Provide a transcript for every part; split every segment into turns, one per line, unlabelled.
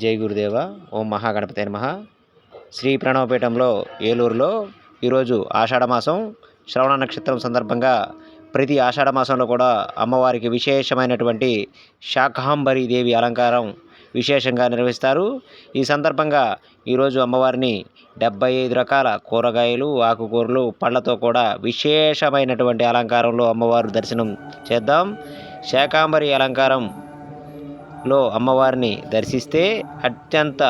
జై గురుదేవ ఓం మహాగణపతి నమ. శ్రీ ప్రణవపీఠంలో ఏలూరులో ఈరోజు ఆషాఢమాసం శ్రవణ నక్షత్రం సందర్భంగా ప్రతి ఆషాఢమాసంలో కూడా అమ్మవారికి విశేషమైనటువంటి శాకాంబరి దేవి అలంకారం విశేషంగా నిర్వహిస్తారు. ఈ సందర్భంగా ఈరోజు అమ్మవారిని డెబ్బై ఐదు రకాల కూరగాయలు ఆకుకూరలు పళ్ళతో కూడా విశేషమైనటువంటి అలంకారంలో అమ్మవారు దర్శనం చేద్దాం. శాకాంబరి అలంకారం లో అమ్మవారిని దర్శిస్తే అత్యంత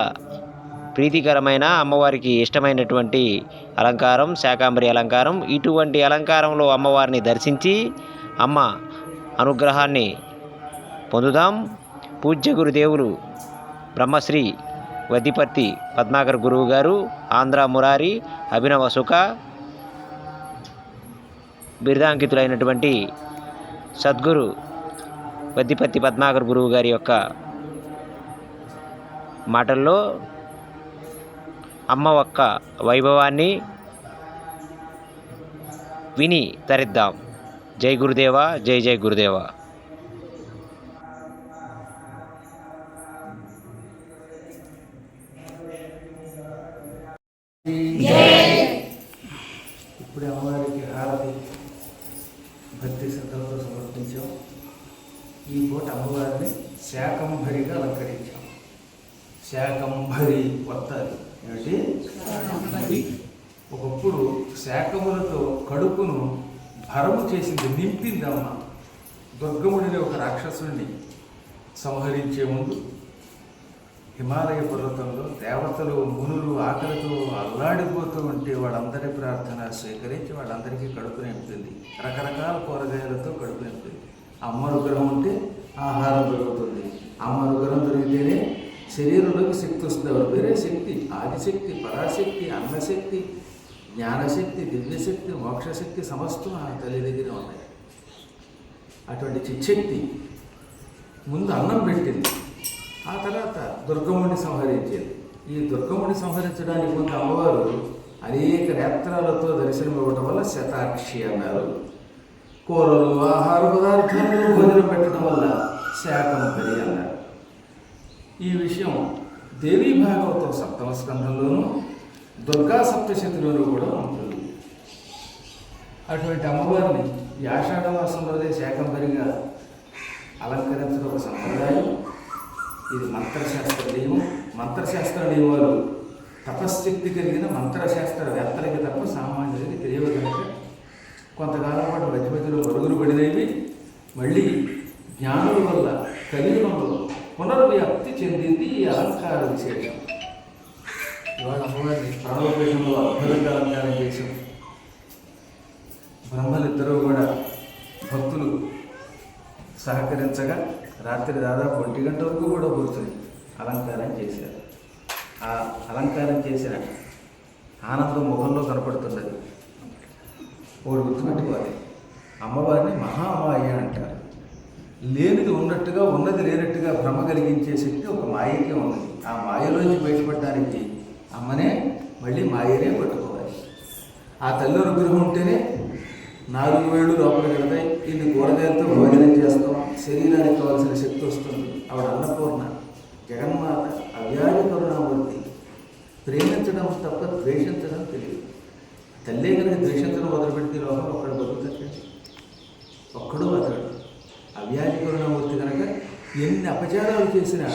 ప్రీతికరమైన అమ్మవారికి ఇష్టమైనటువంటి అలంకారం శాకాంబరి అలంకారం. ఇటువంటి అలంకారంలో అమ్మవారిని దర్శించి అమ్మ అనుగ్రహాన్ని పొందుదాం. పూజ్య గురుదేవులు బ్రహ్మశ్రీ వద్దిపర్తి పద్మాకర్ గురువు గారు ఆంధ్ర మురారి అభినవ సుఖ బిరుదాంకితులైనటువంటి సద్గురు వద్దిపత్తి పద్మాకర్ గురువు గారి యొక్క మాటల్లో అమ్మ ఒక్క వైభవాన్ని విని తరిద్దాం. జై గురుదేవ జై జై గురుదేవ.
శాకంభరిగా అలంకరించాం. శాకంభరి కొత్తది ఏమిటి? ఒకప్పుడు శాకములతో కడుపును భరము చేసింది నింపింది అమ్మ. దుర్గముడిని ఒక రాక్షసుడిని సంహరించే ముందు హిమాలయ పర్వతంలో దేవతలు మునులు ఆకలితో అల్లాడిపోతూ ఉంటే వాళ్ళందరి ప్రార్థన స్వీకరించి వాళ్ళందరికీ కడుపు నింపుతుంది రకరకాల కూరగాయలతో కడుపు నింపుతుంది అమ్మ అనుగ్రహం ఉంటే ఆహారం దొరుకుతుంది. అమ్మ అనుగ్రహం దొరికితేనే శరీరంలోకి శక్తి వస్తుంది. ఎవరు వేరే శక్తి. ఆదిశక్తి పరాశక్తి అన్నశక్తి జ్ఞానశక్తి దివ్యశక్తి మోక్షశక్తి సమస్తం ఆ తల్లి దగ్గర ఉన్నాయి. అటువంటి చిచ్చక్తి ముందు అన్నం పెట్టింది. ఆ తర్వాత దుర్గముడిని సంహరించేది. ఈ దుర్గముడిని సంహరించడానికి ముందు అమ్మవారు అనేక నేత్రాలతో దర్శనం ఇవ్వటం వల్ల శతాక్షి అన్నారు. కూరలు ఆహార పదార్థాలు భోజనం పెట్టడం వల్ల శాకంభరి అన్నారు ఈ విషయం దేవీ భాగవతం సప్తమ స్కంధంలోనూ దుర్గా సప్తశతిలోనూ కూడా ఉంటుంది. అటువంటి అమ్మవారిని ఈ ఆషాఢ మాసంలోనే శాకంభరిగా అలంకరించడం ఒక సంప్రదాయం. ఇది మంత్రశాస్త్ర నియమం. మంత్రశాస్త్ర నియమాలు తపశ్శక్తి కలిగిన మంత్రశాస్త్ర వేత్తలకి తప్ప సామాన్యులకి తెలియదు కనుక కొంతకాలం పాటు మధ్య మధ్యలో మరుగులు పడినవి. మళ్ళీ జ్ఞానుల వల్ల కలియుగంలో పునర్వ్యాప్తి చెందింది ఈ అలంకార విశేషం. ఇవాళ అమ్మవారిని ప్రణవపీఠంలో అద్భుతంగా అలంకారం చేశాం. బ్రహ్మలిద్దరూ కూడా భక్తులు సహకరించగా రాత్రి దాదాపు ఒంటి గంట వరకు కూడా కూర్చొని అలంకారం చేశారు. ఆ అలంకారం చేసిన ఆనందం ముఖంలో కనపడుతున్నది. ఒకటి గుర్తుపెట్టుకోవాలి అమ్మవారిని మహామాయ అంటారు. లేనిది ఉన్నట్టుగా ఉన్నది లేనట్టుగా భ్రమ కలిగించే శక్తి ఒక మాయకే ఉన్నది. ఆ మాయలోంచి బయటపడడానికి అమ్మనే మళ్ళీ మాయనే పట్టుకోవాలి. ఆ తల్లి అనుగ్రహం ఉంటేనే నాలుగు వేళ్ళు లోపలికి వెళ్తాయి. ఇన్ని కూరగాయలతో భోజనం చేస్తాం. శరీరానికి కావాల్సిన శక్తి వస్తుంది. ఆవిడ అన్నపూర్ణ జగన్మాత అవ్యాజ కరుణామూర్తి. ప్రేమించడం తప్ప ద్వేషించడం తెలియదు. తల్లే కనుక ద్వేషించడం మొదలుపెడితే లోపల ఒక్కడు బతుకుతాడు. ఒక్కడు బతకడు. ఎన్ని అపచారాలు చేసినా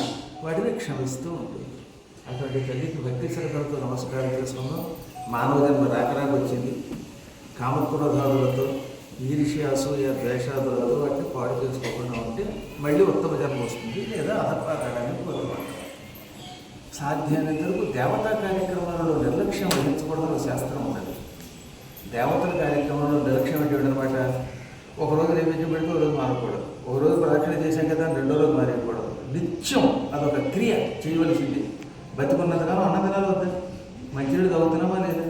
వాటిని క్షమిస్తూ ఉంటుంది అటువంటి తల్లికి భక్తి శ్రద్ధలతో నమస్కారం చేసుకుందాం. మానవ జన్మ రాకరాకు వచ్చింది. కామక్రోధాదులతో ఈర్ష్య ద్వేషాదులతో వాటిని పాడు చేసుకోకుండా ఉంటే మళ్ళీ ఉత్తమ జన్మ వస్తుంది లేదా అధపాతాడానికి పొందబడతాం సాధ్యమైనంత వరకు దేవతా కార్యక్రమాలలో నిర్లక్ష్యం వహించకూడదని శాస్త్రం ఉన్నది. దేవతల కార్యక్రమంలో నిర్లక్ష్యం అంటే అనమాట ఒక రోజు నైవేద్యం పెడితే ఒక రోజు మారకూడదు. ఒక రోజు ప్రదక్షిణ చేశాం కదా రెండో రోజు మారేయకూడదు నిత్యం అదొక క్రియ చేయవలసింది. బతికున్నంతకాలం అన్న తినాలి వద్దా. మంచినీళ్ళు తాగుతున్నామా లేదా?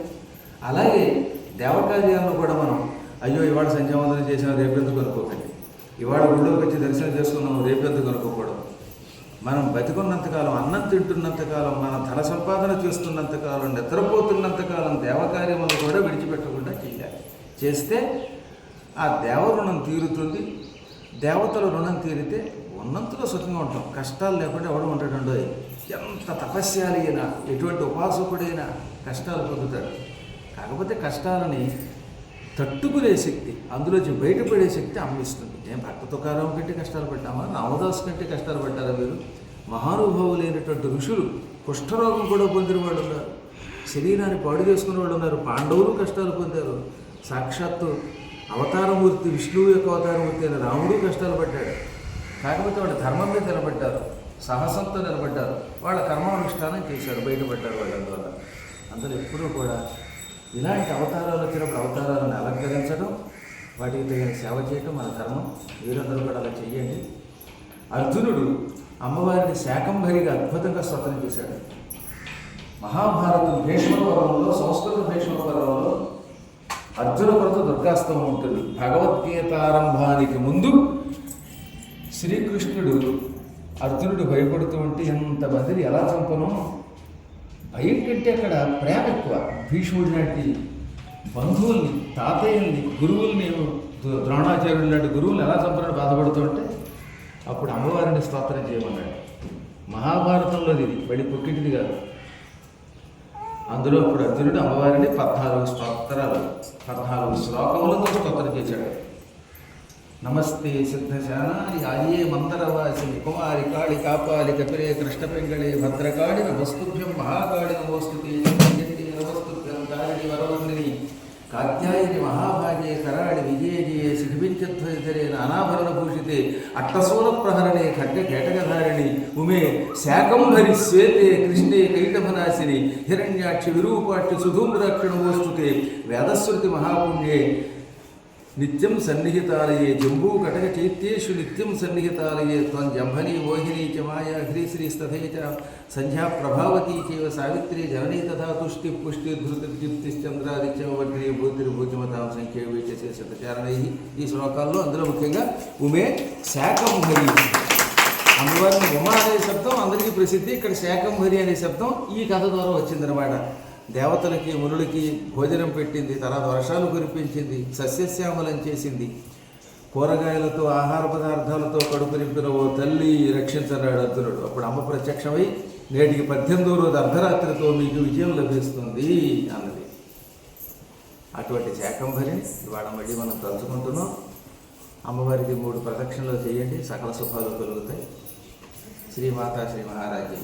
అలాగే దేవకార్యాలను కూడా మనం అయ్యో ఇవాళ సంధ్యావందనం చేసిన రేపెందుకు అనుకోకండి? ఇవాళ గుళ్ళోకి వచ్చి దర్శనం చేసుకున్నాం రేపెందుకు అనుకోకూడదు? మనం బతికున్నంతకాలం అన్నం తింటున్నంతకాలం మనం ధన సంపాదన చేస్తున్నంతకాలం నిద్రపోతున్నంతకాలం దేవకార్యములు కూడా విడిచిపెట్టకుండా చేయాలి. చేస్తే ఆ దేవరుణం తీరుతుంది దేవతల రుణం తీరితే ఉన్నంతలో సుఖంగా ఉంటాం. కష్టాలు లేకుండా ఎవడు ఉంటాడు ఎంత తపస్యాలి అయినా ఎటువంటి ఉపాసకుడైనా కష్టాలు పొందుతాడు. కాకపోతే కష్టాలని తట్టుకునే శక్తి అందులోంచి బయటపడే శక్తి అమ్మిస్తుంది. నేను భక్త తుకారం కంటే కష్టాలు పడ్డామా? రామదాస్ కంటే కష్టాలు పడ్డారా మీరు? మహానుభావులైనటువంటి ఋషులు కుష్ఠరోగం కూడా పొందిన వాళ్ళు ఉన్నారు. శరీరాన్ని పాడు చేసుకునే వాళ్ళు ఉన్నారు. పాండవులు కష్టాలు పొందారు. సాక్షాత్తు అవతారమూర్తి విష్ణువు యొక్క అవతారమూర్తి అయిన రాముడు కష్టాలు పడ్డాడు. కాకపోతే వాళ్ళు ధర్మం మీద నిలబడ్డారు సాహసంతో నిలబడ్డారు వాళ్ళ కర్మానుష్ఠానం చేశారు బయటపడ్డారు వాళ్ళు ద్వారా అందరూ ఎప్పుడూ కూడా ఇలాంటి అవతారాలు వచ్చినప్పుడు అవతారాలను అలంకరించడం వాటికి తగిన సేవ చేయటం మన ధర్మం. వీరందరూ కూడా అలా చెయ్యండి. అర్జునుడు అమ్మవారిని శాకంభరిగా అద్భుతంగా స్తోత్రం చేశాడు. మహాభారతం భీష్మ పర్వంలో సంస్కృత భీష్మ పర్వంలో అర్జున కొరత దుర్గాస్తవం ఉంటుంది. భగవద్గీతారంభానికి ముందు శ్రీకృష్ణుడు అర్జునుడు భయపడుతూ ఉంటే ఎంతమందిని ఎలా చంపను? భయం కంటే అక్కడ ప్రేమ ఎక్కువ. భీష్ముడి లాంటి బంధువుల్ని తాతయ్యల్ని గురువుల్ని ద్రోణాచార్యుడు లాంటి గురువులు ఎలా చంపనని బాధపడుతుంటే అప్పుడు అమ్మవారిని స్తోత్రం చేయమన్నాడు. మహాభారతంలోది ఇది బడి పుట్టింటిది కాదు. అందులో అప్పుడు అర్జునుడు అమ్మవారిని పద్నాలుగు స్తోత్రాలు పద్నాలుగు శ్లోకములతో స్తోత్రం చేశాడు. నమస్తే సిద్ధశానాని ఆయే మందరవాసిని కుమారి కాళి కాపాలి కపిరే కృష్ణ పెంగళి భద్రకాళి నమస్తుభ్యం మహాకాళి నమోస్తుతే నమస్తుభ్యం కాళి వరవర్ణిని కాత్యాయని మహాభాగే కరాళి విజయజయే శిఖిపించధ్వజరే నానాభరణ భూషితే అట్టసూల ప్రహరణే ఖడ్గ కేటకధారిణి ఉమే శాకంభరి శ్వేతే కృష్ణే కైటభనాశిని హిరణ్యాక్షి విరూపాక్షి సుధూమ్రాక్షణమోస్తుతే వేదశ్రుతి మహాపుణ్యే నిత్యం సన్నిహితాలయే జంబూ కటక చైత్యేషు నిత్యం సన్నిహితాలయే త్వం జంభని మోహిని చ మాయా హ్రీశ్రీ స్తథే చ సంధ్యా ప్రభావతీ చైవ సావిత్రి జననీ తథా తుష్టి పుష్టి ధృతి దీప్తిశ్చంద్రాదిత్య వగ్ని భూతిర్భూతిమతాం సంఖ్య వీచసే శతచారణై ఈ శ్లోకాల్లో అందులో ముఖ్యంగా ఉమే శాకంభరి అమ్మవారిని ఉమ అనే శబ్దం అందరికీ ప్రసిద్ధి ఇక్కడ శాకంభరి అనే శబ్దం ఈ కథ ద్వారా వచ్చిందనమాట దేవతలకి మునులకి భోజనం పెట్టింది తర్వాత వర్షాలు కురిపించింది సస్యశ్యామలం చేసింది. కూరగాయలతో ఆహార పదార్థాలతో కడుపు నింపిన ఓ తల్లి రక్షించన్నాడు అర్జునుడు. అప్పుడు అమ్మ ప్రత్యక్షమై నేటికి పద్దెనిమిదో రోజు అర్ధరాత్రితో మీకు విజయం లభిస్తుంది అన్నది. అటువంటి శాకంభరిని ఇవాళ మళ్ళీ మనం తలుచుకుంటున్నాం. అమ్మవారికి మూడు ప్రదక్షిణలు చేయండి సకల సుఖాలు కలుగుతాయి. శ్రీమాతా శ్రీ మహారాజీ.